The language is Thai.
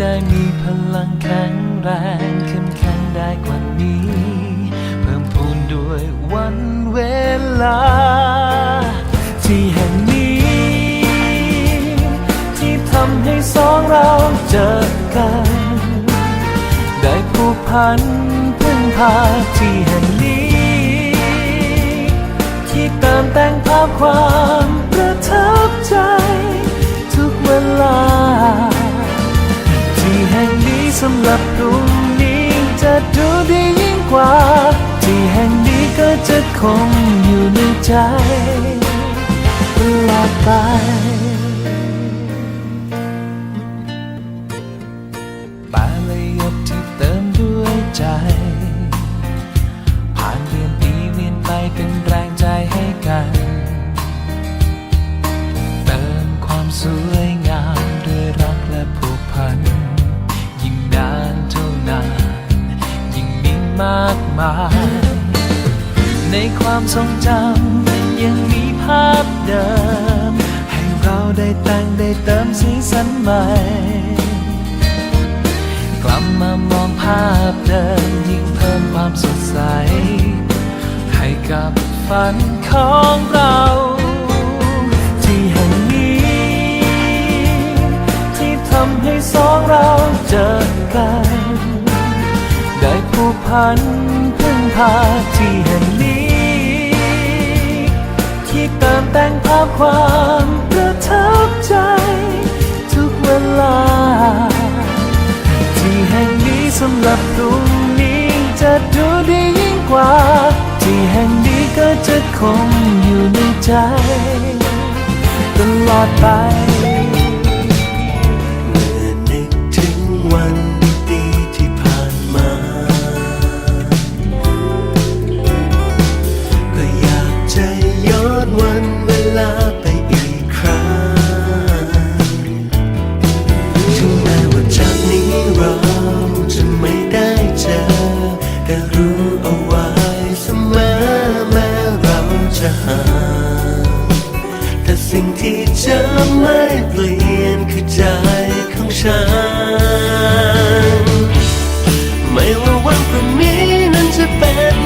ได้มีพลังแข็งแรงเข้มแข็งได้กว่านี้ เพิ่มพูนด้วยวันเวลา ที่แห่งนี้ ที่ทำให้สองเราเจอกัน ได้ผูกพันพึ่งพาที่แห่งนี้ ที่เติมแต่งภาพความ ดูดียิ่งกว่า ที่แห่งนี้ก็จะคงอยู่ในใจตลอดไปปาเลยหยบที่เติมด้วยใจ มาย ในความทรงจำยังมีภาพเดิม ให้เราได้แต่งได้เติมสีสันใหม่ กลับมามองภาพเดิมยิ่งเพิ่มความสดใส ให้กับฝันของเราที่แห่งนี้ที่ทำให้สองเราเจอกัน ได้ผูกพันพึ่งพาที่แห่งนี้ ที่เติมแต่งภาพความประทับใจ ทุกเวลา ที่แห่งนี้สำหรับพรุ่งนี้จะดูดียิ่งกว่า ที่แห่งนี้ก็จะคงอยู่ในใจ ตลอดไป แต่สิ่งที่จะไม่เปลี่ยนคือใจของฉัน ไม่ว่าวันพรุ่งนี้นั้นจะเป็น